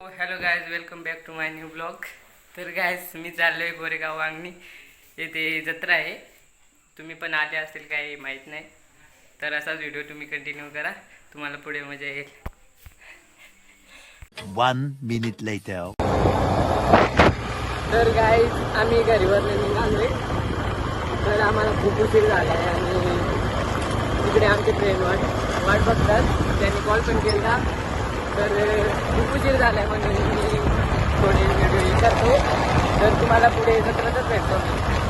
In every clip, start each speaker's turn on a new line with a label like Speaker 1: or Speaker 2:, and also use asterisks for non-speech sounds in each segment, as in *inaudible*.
Speaker 1: Hello guys welcome back to my new blog तर guys मी चाललो आहे गोरेगाव वांगणी. येथे जत्रा आहे. तुम्ही पण आले असतील काही माहीत नाही. तर असाच व्हिडिओ तुम्ही कंटिन्यू करा. तुम्हाला पुढे मजा येईल.
Speaker 2: One minute later.
Speaker 1: तर गाईज आम्ही घरीवरनं निघालोय तर आम्हाला खूप उशीर झाला आहे आणि तिकडे आमचे ट्रेन वाट वाट बघतात. त्यांनी कॉल पण केला तर खूप उशीर झाला आहे म्हणून मी थोडे व्हिडिओ करतो. तर तुम्हाला पुढे जत्रातच भेटतो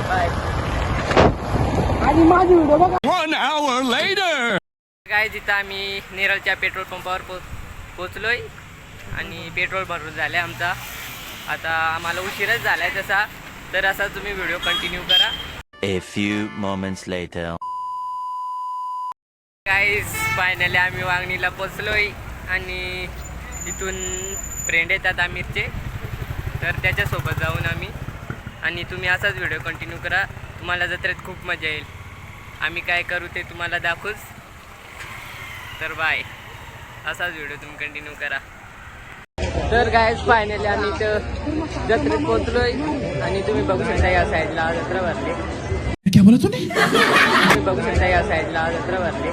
Speaker 1: बाय आणि माझी व्हिडिओ बघा.
Speaker 3: One hour later!
Speaker 1: काय जिथं आम्ही नेरळच्या पेट्रोल पंपावर पो पोचलोय आणि पेट्रोल भरून झालं आहे आमचा. आता आम्हाला उशीरच झाला आहे तसा. तर असा तुम्ही व्हिडिओ कंटिन्यू करा.
Speaker 2: A few moments later.
Speaker 1: काहीच फायनली आम्ही वांगणीला पोचलोय आणि तिथून फ्रेंड येतात आमिरचे. तर त्याच्यासोबत जाऊन आम्ही. आणि तुम्ही असाच व्हिडिओ कंटिन्यू करा. तुम्हाला जत्रेत खूप मजा येईल. आम्ही काय करू ते तुम्हाला दाखवूच. तर बाय असाच व्हिडिओ तुम्ही कंटिन्यू करा. तर काय फायनली आम्ही इथं जत्रेत पोचलोय आणि तुम्ही बघू शकता या साईडला जत्रा भरली. तुम्ही बघू शकता या साईडला जत्रा भरली.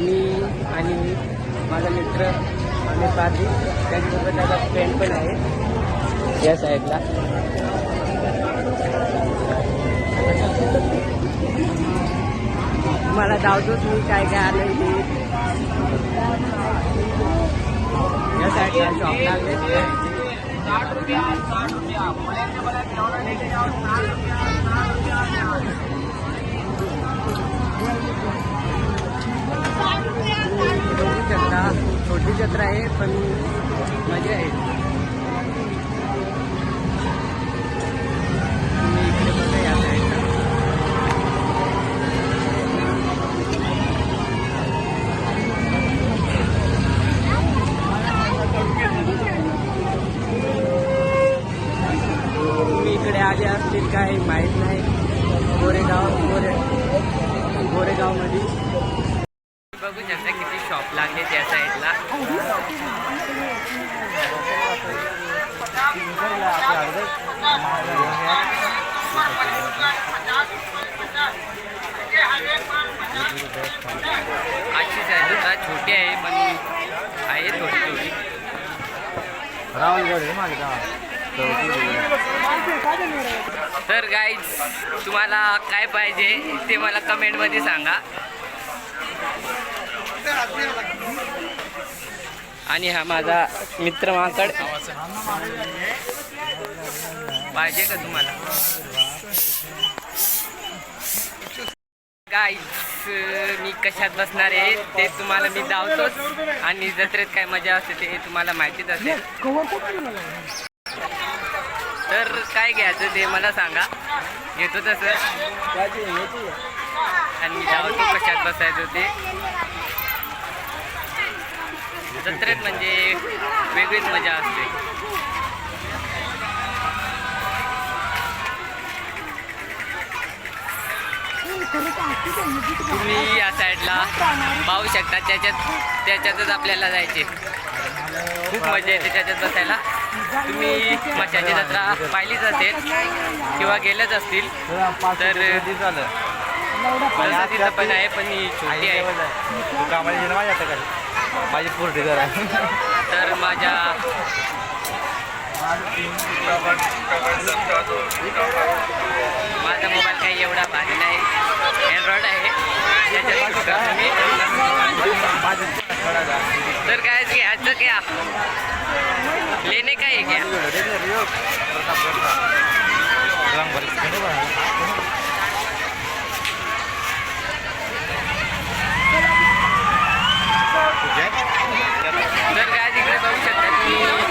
Speaker 1: मी आणि माझा मित्र आम्ही पाहते. त्यांच्यासोबत त्याचा फ्रेंड पण आहे. या साईडला. मला धावतोच मी काय काय आलं ते. या साईडला शॉप लागले. बघू शकता छोटी जत्रा आहे पण मजा आहे. तर गाईज तुम्हाला काय पाहिजे ते मला कमेंटमध्ये सांगा. आणि हा माझा मित्र माकड. पाहिजे का तुम्हाला? गाईज मी कशात बसणार आहे ते तुम्हाला मी धावतोच आणि जत्रेत काय मजा असते ते तुम्हाला माहितीच असेल. तर काय घ्यायचं ते मला सांगा. घेतो तसं. आणि धावतो कशात बसायचं ते. जत्रेत म्हणजे वेगळीच मजा असते. तुम्ही या साईडला पाहू शकता त्याच्यात त्याच्यातच आपल्याला जायचे. खूप मजा येते त्याच्यात बसायला. तुम्ही मशाची जत्रा पाहिलीच असेल किंवा गेलेच असतील तर तिथं पण आहे पण ही छोटी आहे
Speaker 4: माझी घर आहे.
Speaker 1: तर माझ्या माझा मोबाईल काही एवढा भारी नाही. फ्रॉड आहे. तर काय घ्यायचं क्या लेणे काय आहे क्या तर काय तिकडे बघू शकता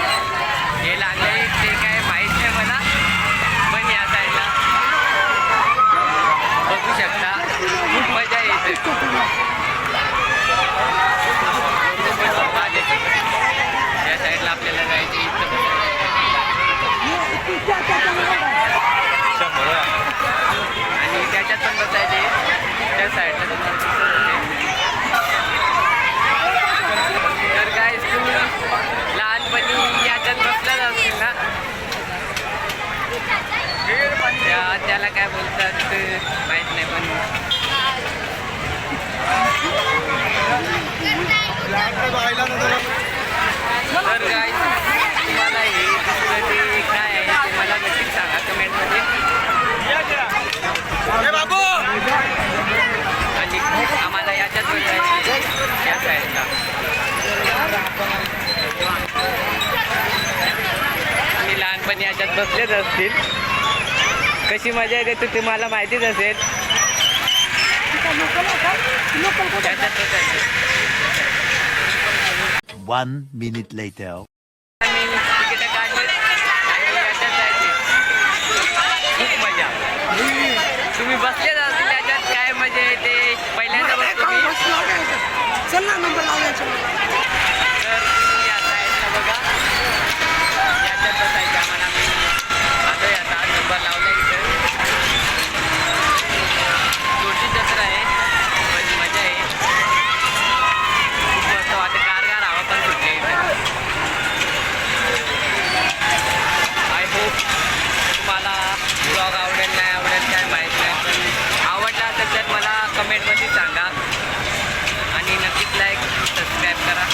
Speaker 1: त्याला काय बोलतात माहीत नाही पण तर काय तुम्हाला हे दुसरं काय आहे ते मला नक्कीच सांगा कमेंटमध्ये. आणि आम्हाला याच्यात बघायचं या साईडला आम्ही लहानपणी याच्यात बसलेच असतील. कशी मजा येते ते तुम्हाला माहितीच असेल. जायचे खूप मजा. तुम्ही त्याच्यात काय मजा येते? पहिल्यांदा बसतो मी.
Speaker 4: चल ना नंबर लावायचा
Speaker 1: तर तुम्ही या साईडला बघा. याच्यात बसायचं आम्हाला मी आलोय आता नंबर लावला इथं छोटी जत्रा आहे पण मजा आहे खूप मस्त वाटतं गारगार हवा पण सुटली इथं आय होप तुम्हाला ब्लॉग आवडेल नाही आवडेल काय माहीत नाही पण आवडला असेल तर मला कमेंटमध्ये सांगा आणि नक्कीच लाईक सबस्क्राईब करा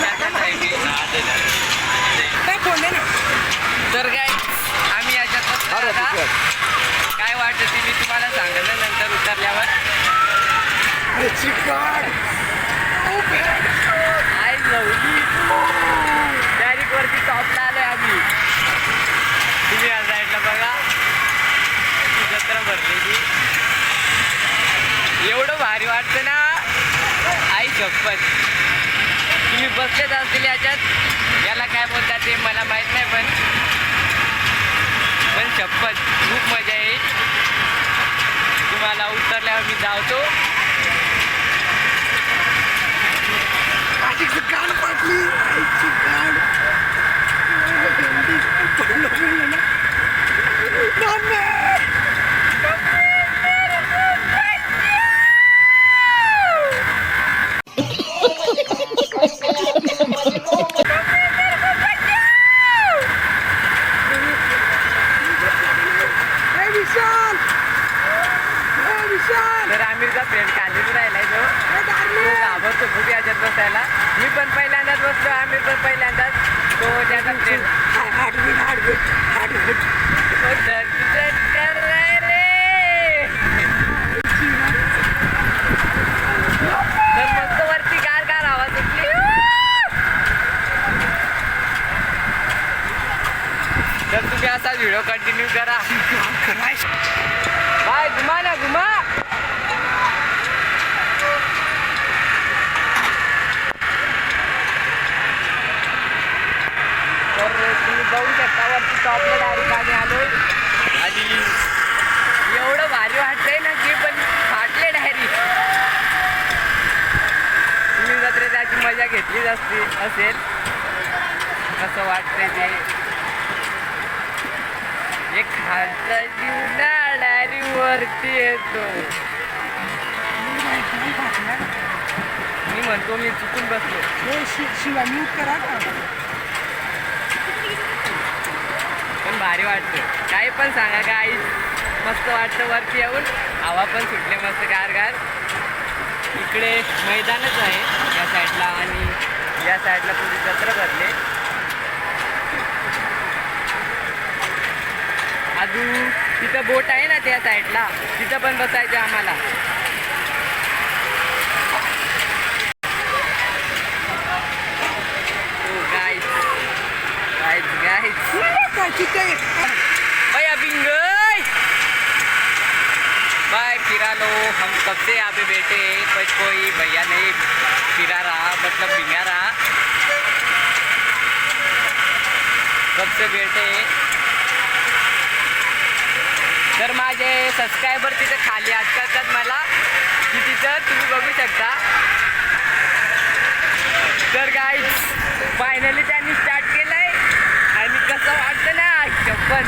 Speaker 1: त्यातच आहे मी.
Speaker 4: काय फोन दे ना
Speaker 1: तर काय आम्ही याच्यात बसलो आता. काय वाटतं ते मी तुम्हाला सांगेल ना नंतर उतरल्यावर आय लवली डायरेक्ट वरती टॉपला आलोय आम्ही तुम्ही या साईडला बघा ती जत्रा भरलेली एवढं भारी वाटतं ना आई शपथ तुम्ही बसलेच असतील याच्यात याला काय बोलतात ते मला माहीत नाही पण पण शपथ खूप मजा येईल तुम्हाला उतरल्यावर मी धावतो It's a gun, me. असेल कसं वाटतंय ते. एक खालचा जीव डायरी वरती येतो. मी म्हणतो मी चुकून बसलो.
Speaker 4: शिवा म्यूट करा का
Speaker 1: पण भारी वाटतं. काही पण सांगा काही मस्त वाटतं वरती येऊन. हवा पण सुटले मस्त गारगार. इकडे मैदानच आहे या साईडला आणि या साईडला पूर्वी जत्रा भरले. अजून तिथं बोट आहे ना त्या साईडला तिथं पण बसायचं आम्हाला. गाईज गाईज गाईज
Speaker 4: काय तिथे
Speaker 1: भैया बिंगई भाई फिरा लो हम कब से यहाँ पे बैठे हैं बट कोई भैया नहीं फिरा रहा मतलब भिंगा रहा। कब से बैठे तर माझे सबस्क्रायबर तिथे खाली असतात मला की तिथं तुम्ही बघू शकता. तर काय फायनली त्यांनी स्टार्ट केलंय. आणि कसं वाटतं ना चप्पल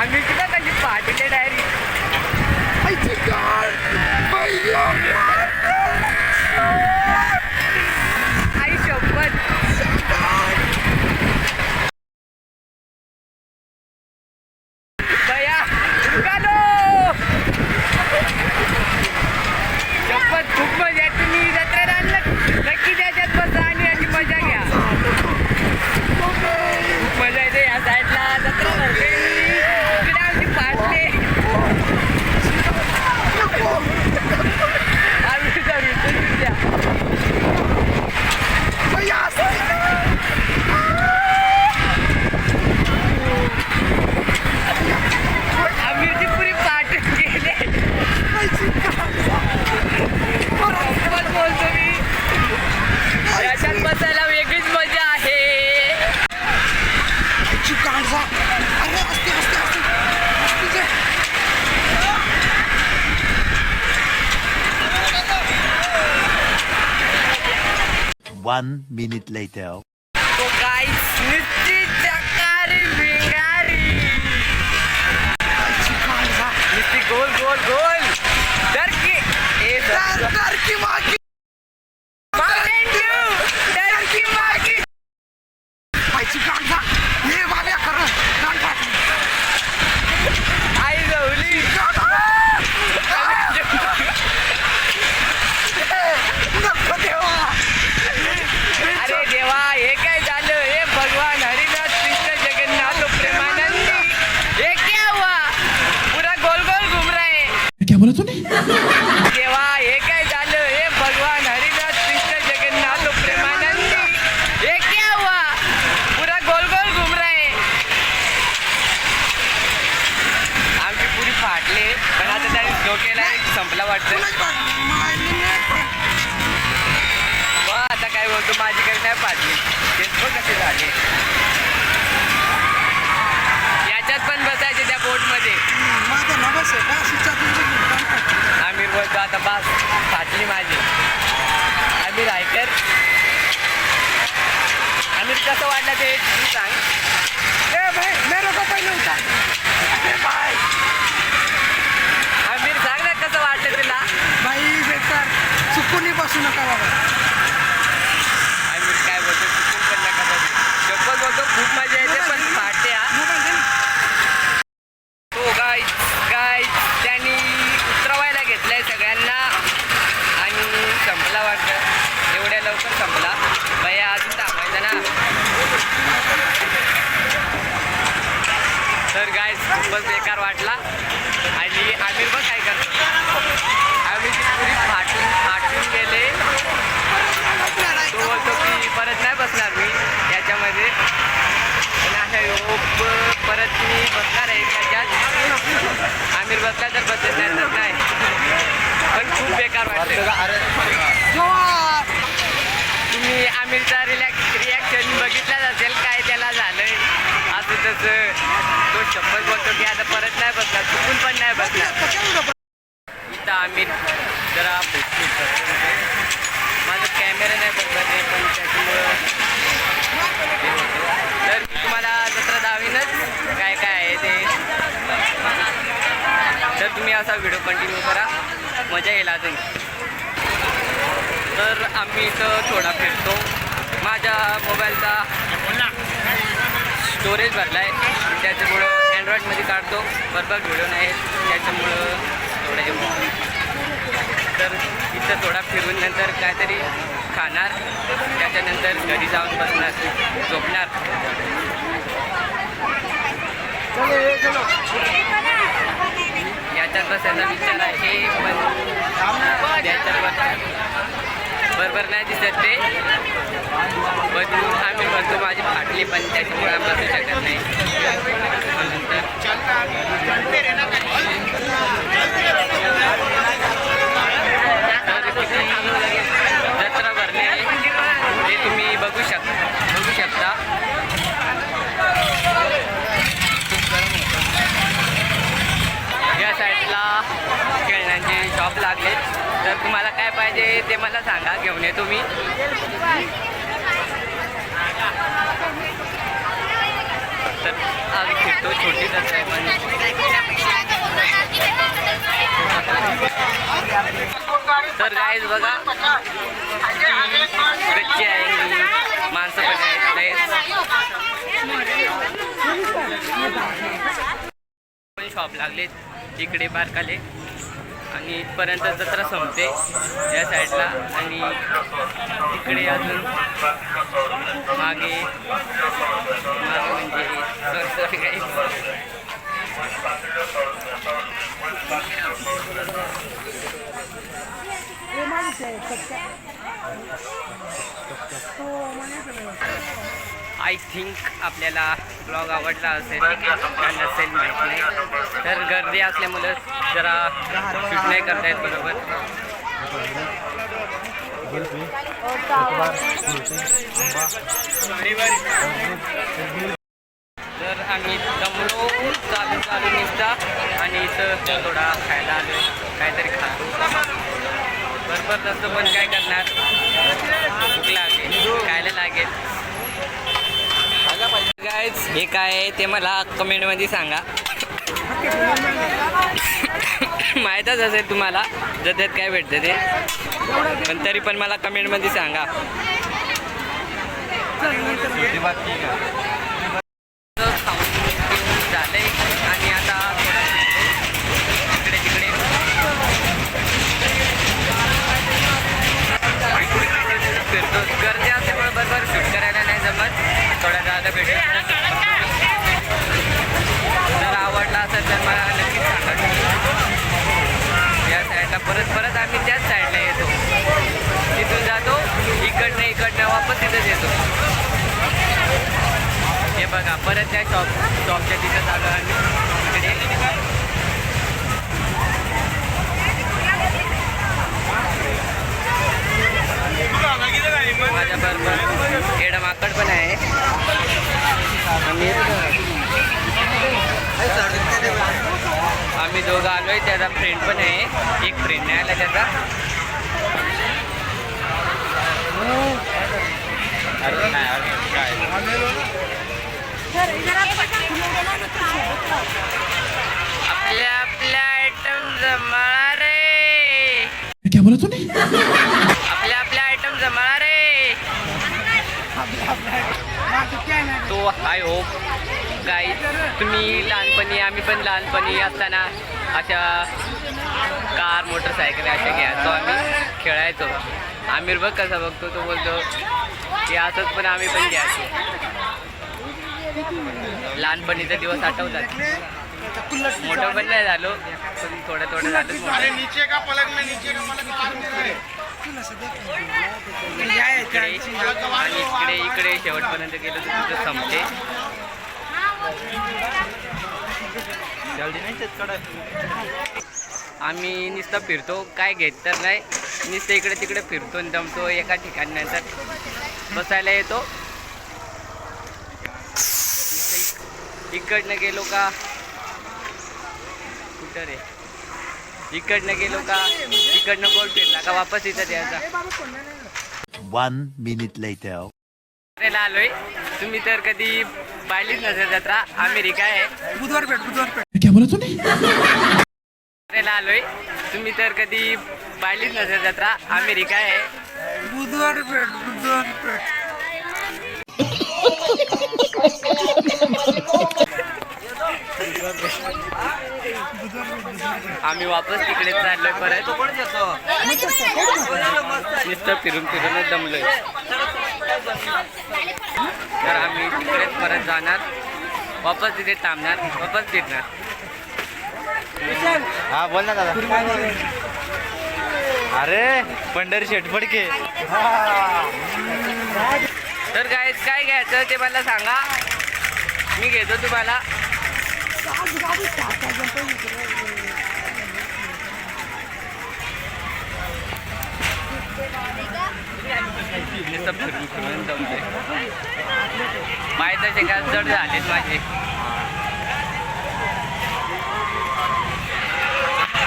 Speaker 1: आम्ही सुद्धा कशी पाठवले डायरी.
Speaker 4: आईची गाड
Speaker 1: आई शपथ भैया मजा
Speaker 4: One minute later.
Speaker 1: बसला तर बसेल नाही तर नाही पण खूप बेकार वाटतं तुम्ही आमिरचा रिलॅक्स रिॲक्शन बघितलाच असेल काय त्याला झालंय? असं तसं. तो शपथ बोलतो की आता परत नाही बसणार चुकून पण नाही इथं आमिर जरा फोटो करतो. माझा कॅमेरा नाही बरोबर आहे पण त्याच्यामुळं हे होतं. तर मी तुम्हाला जत्रा दावीनच काय काय आहे ते तर तुम्ही असा व्हिडिओ कंटिन्यू करा. मजा येईल अजून. तर आम्ही इथं थोडा फिरतो. माझ्या मोबाईलचा स्टोरेज भरला आहे त्याच्यामुळं अँड्रॉईडमध्ये काढतो. बरोबर व्हिडिओ नाही त्याच्यामुळं थोडं हे तर इथं थोडा फिरून नंतर काहीतरी खाणार. त्याच्यानंतर घरी जाऊन बसणार. झोपणार. बसायचा विचार आहे पण बरोबर नाही दिसत ते. पण आम्ही म्हणतो माझी फाटली पण त्याच्यामुळे आम्ही बसू शकत नाही. जत्रा भरली आहे. ते तुम्ही बघू शक बघू शकता या साईडला खेळण्यांचे शॉप लागले. तर तुम्हाला काय पाहिजे ते मला सांगा घेऊन येतो मी तर आम्ही फिरतो छोटी आहे पण तर गाईज बघा. गच्ची आहे माणसं पण आहेत पण शॉप लागलेत. इकडे आले आणि इथपर्यंत जत्रा संपते या साईडला आणि तिकडे अजून मागे म्हणजे sorry. आय थिंक आपल्याला ब्लॉग आवडला असेल. का नसेल माहीत. नाही तर गर्दी असल्यामुळं जरा शूट नाही करता येत बरोबर. तर आम्ही दमलो चालू चालू निघता. आणि इथं थोडा खायला आलो काहीतरी खातो. बरोबर तसं पण काय करणार भूक लागली खायला लागेल गायज हे काय आहे ते मला कमेंटमध्ये सांगा. *coughs* माहीतच असेल तुम्हाला जर त्यात काय भेटतं ते. पण तरी पण मला कमेंटमध्ये सांगा. वापस तिथंच येतो. हे बघा परत त्या शॉप शॉपच्या तिथं जागा आम्ही इकडे. माझ्या बरोबर एडा माकड पण आहे. आम्ही आम्ही दोघं आलोय त्याचा फ्रेंड पण आहे. एक फ्रेंड नाही आला त्याचा. आपल्या आपल्या आयटम जमा रे
Speaker 3: क्या बोला
Speaker 1: आपल्या आपल्या आयटम जमा रे तो हाय होप काही तुम्ही लहानपणी आम्ही पण लहानपणी असताना अशा कार मोटरसायकल अशा घ्यायचो आम्ही खेळायचो आमिर बघ कसा बघतो तो बोलतो की असंच पण आम्ही पण घ्यायचो. लहानपणीचे दिवस आठवतात. मोठं पण नाही झालो पण थोडं थोडं झालं. मोठं.
Speaker 4: नीचे का पलक में नीचे का पलक मार दे
Speaker 1: इकडे आणि इकडे इकडे शेवटपर्यंत गेलो तर तिथं संपते. आम्ही नुसतं फिरतो. काय घेत तर नाही. नुसतं इकडे तिकडे फिरतो आणि दमतो एका ठिकाणी नंतर. बसायला येतो. इकडनं गेलो का? कुठं रे? इकडनं गेलो का? इकडनं गोल फिरला का? वापस इथं द्यायचा
Speaker 2: One minute later.
Speaker 1: फिरायला आलोय. तुम्ही तर कधी पाहिलीच नसेल जत्रा. अमेरिका आहे.
Speaker 4: बुधवार पेट बुधवार पेट
Speaker 3: क्या बोला तूने?
Speaker 1: फिरायला आलोय. तुम्ही तर कधी पाहिलीच नसेल जत्रा. अमेरिका आहे.
Speaker 4: बुधवार
Speaker 1: आम्ही वापस तिकडेच चाललोय परत. नुसतं फिरून फिरूनच दमलोय. तर आम्ही तिकडेच परत जाणार. वापस तिथे थांबणार. वापस फिरणार.
Speaker 5: हा बोल ना दादा. अरे पंढरी शेट फडके
Speaker 1: तर काय काय घ्यायचं ते मला सांगा. मी घेतो तुम्हाला. पाय तसे काय जड झालेत माझे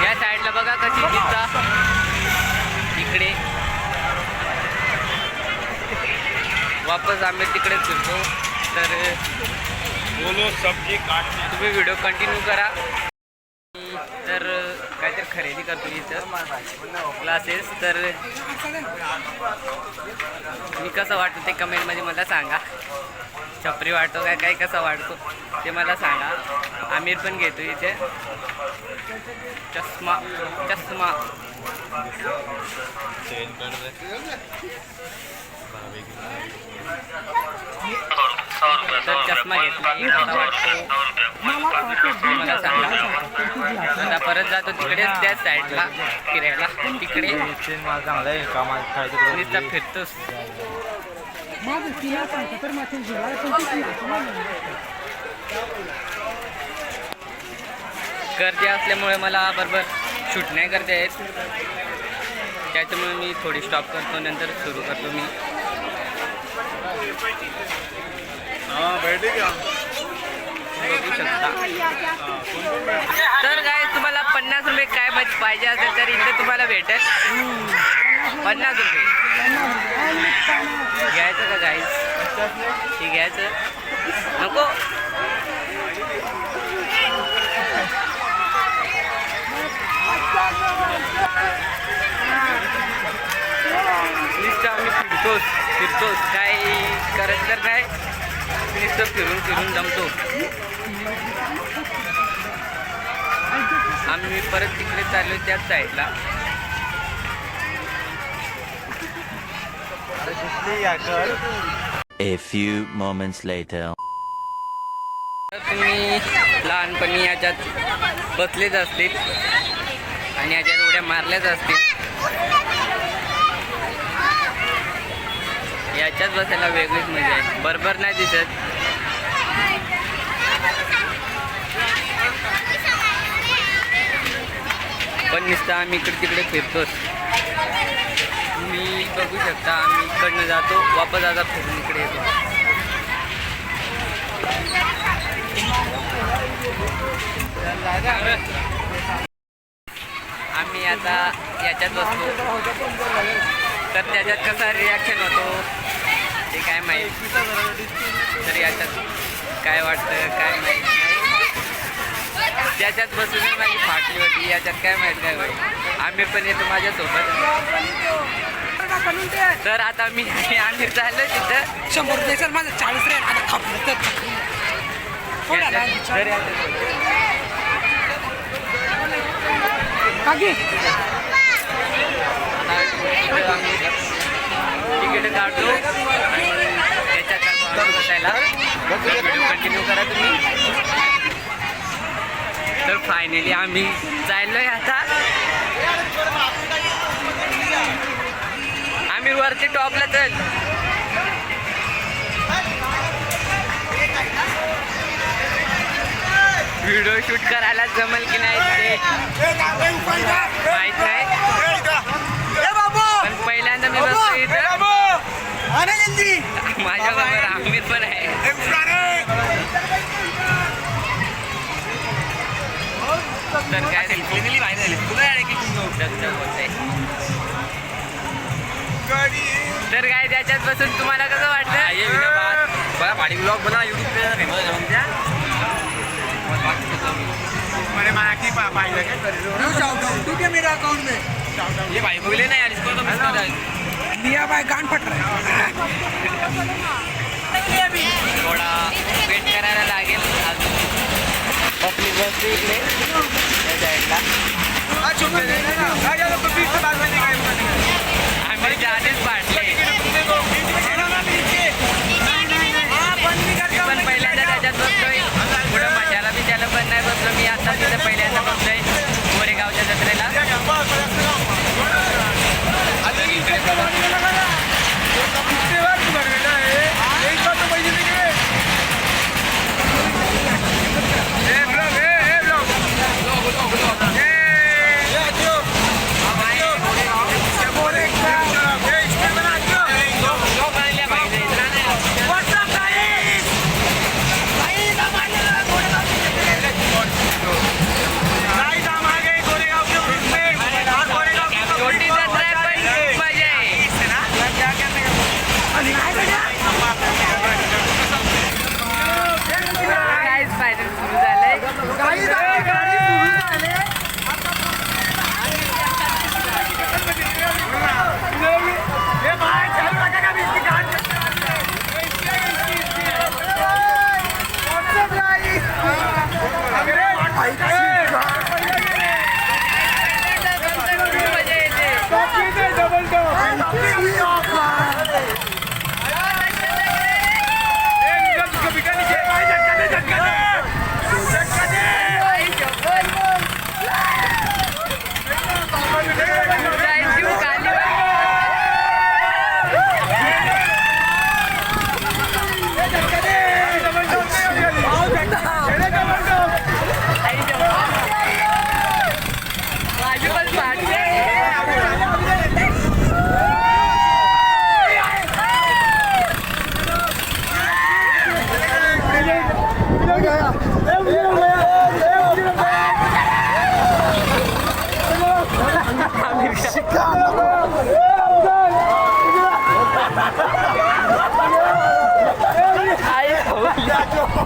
Speaker 1: या इकडे. वापस आम्ही तिकडे फिरतो तर
Speaker 5: बोलो सब्जी काटणे
Speaker 1: तुम्ही व्हिडिओ कंटिन्यू करा. तर काहीतरी खरेदी करतो इथं. क्लासेस तर मी कसं वाटतो ते कमेंटमध्ये मला सांगा. छपरी वाटतो काय काय कसा वाटतो ते मला सांगा. आमिर पण घेतो इथे. चष्मा चष्मा. तर चष्मा वाटतो मला सांगा. आता परत जातो तिकडेच त्याच साईडला फिरायला. तिकडे.
Speaker 5: चांगलं
Speaker 1: गर्दी असल्यामुळे मला बरोबर शूट नाही करता येत त्याच्यामुळे मी थोडी स्टॉप करतो नंतर सुरू करतो मी. बघू शकता. तर काय तुम्हाला पन्नास रुपये काय पाहिजे असेल तर इथे तुम्हाला भेटेल. पन्नास रुपये. घ्यायचं का गाईस हे घ्यायचं. नको. नुसतं आम्ही फिरतोच फिरतोच. काय करत तर काय? नुसतं फिरून फिरून जमतो. आम्ही परत तिकडे चाललो त्याच साईडला
Speaker 2: A few moments later.
Speaker 1: तर तुम्ही लहानपणी याच्यात बसलेच असतील आणि याच्यात उड्या मारल्याच असतील. याच्यात बसायला वेगळीच मजा आहे. बरोबर नाही दिसत. पण नुसतं आम्ही इकडे तिकडे फिरतोच. तुम्ही बघू शकता आम्ही इकडनं जातो वापस आता फिरून इकडे येतो. आम्ही आता याच्यात बसतो तर त्याच्यात कसा रिॲक्शन होतो ते काय माहीत. तर याच्यात काय वाटतं काय माहीत त्याच्यात बसून माझी फाटली होती याच्यात काय माहीत काय होईल. आम्ही पण येतो माझ्यासोबत तर आता मी आम्ही चाललो तिथं.
Speaker 4: शंभर रुपये सर माझं चाळीस रे. आता खापलं तर
Speaker 1: तिकीट काढतो. आणि त्याच्यात बसायला. व्हिडिओ कंटिन्यू करा तुम्ही. तर फायनली आम्ही चाललोय आता. वरती टॉपला चल. व्हिडिओ शूट करायला जमल की नाही ते माहीत नाही. पण पहिल्यांदा मी बसतो इथं. माझ्याबरोबर आमिर पण आहे. तर काय? दगदग होतंय. तर काय त्याच्यात बसून तुम्हाला कसं वाटतं?
Speaker 5: बघा. भाडी ब्लॉग बना युट्यूब पे फेमस जाऊन द्या
Speaker 4: ठीक है मेरे अकाउंट में?
Speaker 5: ये भाई को भी लेना यार इसको तो मिस कर. रहा है
Speaker 4: लिया भाई गान फट रहा है
Speaker 1: थोडा वेट करायला लागेल अजून पब्लिक बसते इकडे त्या साईडला आम्ही आधीच पण पहिल्यांदा त्याच्यात बसलोय. पुढं मशाला बिशाला पण नाही बसलो. मी आता तिथं पहिल्यांदा बसलोय. गोरेगावच्या जत्रेला.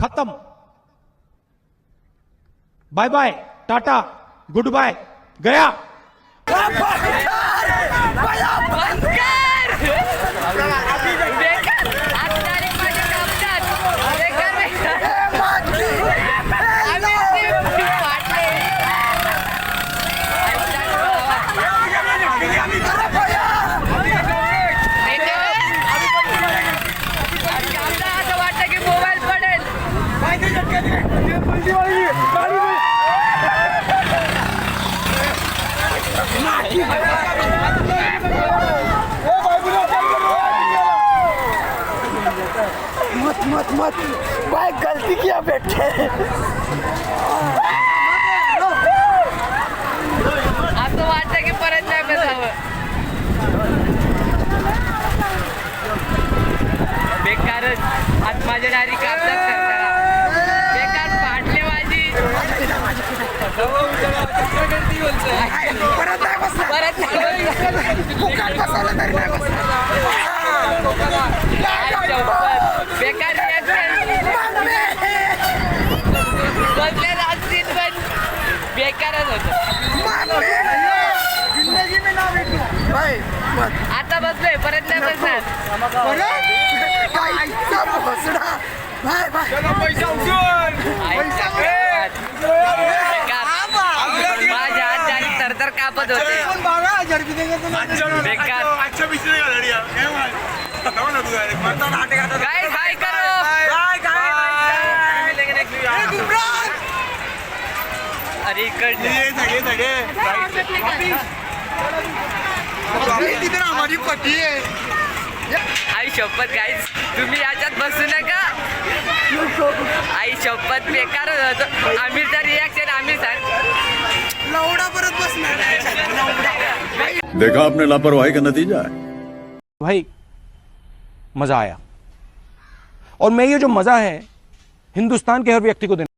Speaker 6: खत्म। Bye bye tata good bye गया।
Speaker 1: बंद की
Speaker 4: मत भाई गलती किया बेटे।
Speaker 1: असं वाटतं की परत नाही बसावं. बेकारच आज माझ्या नारी कापतात करताना. बेकार फाटले माझी
Speaker 4: परत नाही
Speaker 1: परत नाही बसणार.
Speaker 4: फुकट बसवलं तरी नाही बसणार
Speaker 1: आई शपथ. बेकार reaction. बसले रात्रीत पण बेकारच होत
Speaker 4: जिंदगी में ना भेटू भाई मत
Speaker 1: आता बसलोय परत नाही बसणार. माझ्या जारी थरथर कापत होते. काय काय करो. अरे इकडनं
Speaker 4: हमारी पट्टी है।
Speaker 1: आई शपथ गाईज तुम्ही याच्यात बसू नका. आई शपथ बेकार होतं आमिरचा रिॲक्शन आमिर सांग
Speaker 4: लवडा परत बसणार
Speaker 7: देखा आपने लापरवाही का नतीजा है।
Speaker 6: भाई मज़ा आया। और मैं ये जो मज़ा है हिंदुस्तान के हर व्यक्ति को देना